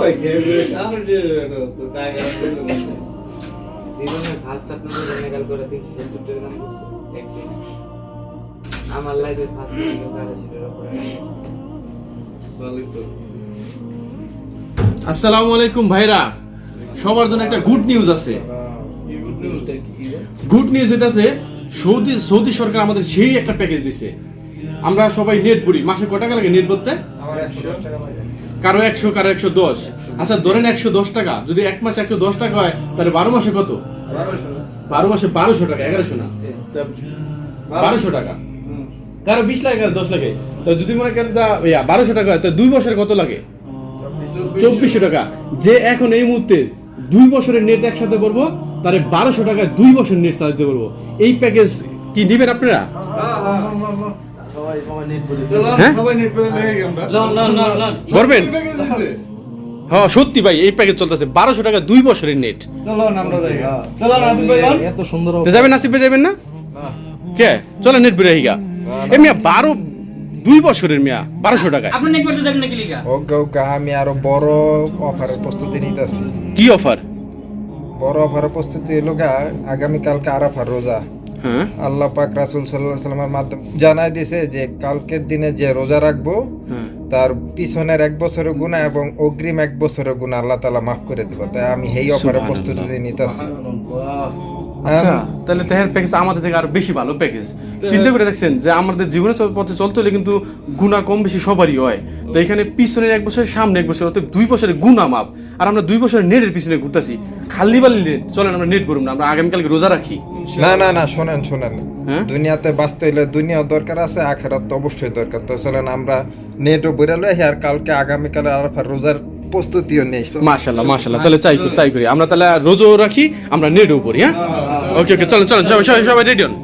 ওই খেয়ে কামড় দিয়ে তো তাই জীবনে ফার্স্ট আপনার জেনারেল করে দিন সত্তর টাকা দাম বলছে একদিন আমার লাইফে ফার্স্ট টাকা ছিল আসসালামু আলাইকুম ভাইরা। সবার জন্য একটা গুড নিউজ আছে। গুড নিউজ গুড নিউজ হইতাছে সৌদি সৌদি সরকার আমাদের সেই একটা প্যাকেজ দিছে। আমরা সবাই নেট পড়ি মাসে কয় টাকা লাগে নেট পড়তে আমার 110 টাকা লাগে কারও একশো কারও একশো দশ। আচ্ছা ধরেন একশো দশ টাকা। যদি এক মাসে একশো দশ টাকা হয় তাহলে বারো মাসে কত? বারো মাসে বারোশো টাকা এগারোশো না? বারোশো টাকা। কারও বিশ লাগে কারও দশ লাগে। তো যদি মনে করেন তা বারোশো টাকা হয় তো দুই বছরে কত লাগে? চব্বিশশো টাকা। যে এখন এই মুহূর্তে দুই বছরের নেট একসাথে করব তাহলে বারোশো টাকায় দুই বছর নেট চালাতে পারব এই প্যাকেজ কি নিবেন আপনারা? হ্যাঁ? সবাই নেট পেলে লেগে আমরা? লন লন লন লন। করবেন প্যাকেজ দিছে। হ্যাঁ সত্যি ভাই এই প্যাকেজ চলতেছে। বারোশো টাকা দুই বছরের নেট চলো আমরা যাই। চলো আসিফ ভাই লন। এত সুন্দর তো যাবেন আসিফ ভাই যাবেন না? কে? চলে নেট বেড়ে হিগা এ মিয়া বারো দুই বছরের মিয়া বারোশো টাকায়। আপনি নেট করতে যাবেন নাকি লিখা ওকে ওকে আমি আরও বড় অফারের প্রস্তুতি নিতেছি। কি অফার বড় অফারের প্রস্তুতি হলো গা আগামীকালকে আরাফার রোজা। আল্লাহ পাক রাসুল সাল্লাহ সাল্লামের মাধ্যমে জানাই দিয়েছে যে কালকের দিনে যে রোজা রাখব তার পিছনের এক বছরের গুণা এবং অগ্রিম এক বছরের গুণা আল্লাহ তালা মাফ করে দিব। তাই আমি এই অফারে প্রস্তুতি নিতেছি। তাহলে তো হ্যাঁ প্যাকেজ আমাদের থেকে আরও বেশি ভালো প্যাকেজ চিন্তা করে দেখছেন যে আমাদের জীবনে পথে চলতে হলে কিন্তু গুণা কম বেশি সবারই হয়। তো এখানে পিছনের এক বছরের সামনে এক বছর অর্থাৎ দুই বছরের গুণা মাপ। আর আমরা দুই বছরের নেটের পিছনে ঘুরতেছি। খালি বালি নেট চলেন আমরা নেট করুন না আমরা আগামীকালকে রোজা রাখি। না না না শোনেন শোনেন। হ্যাঁ? দুনিয়াতে বাঁচতে হলে দুনিয়া দরকার আছে আখেরাত তো অবশ্যই দরকার। তো চলেন আমরা নেটও বেরালো আর কালকে আগামীকালে আরাফার রোজার প্রস্তুতিও নেই। মাশাল্লাহ মাশাল্লাহ তাহলে চাই করি তাই করি। আমরা তাহলে রোজও রাখি আমরা নেটও করি হ্যাঁ। ওকে ওকে চলেন চলেন সবাই সবাই সবাই রেডি হন।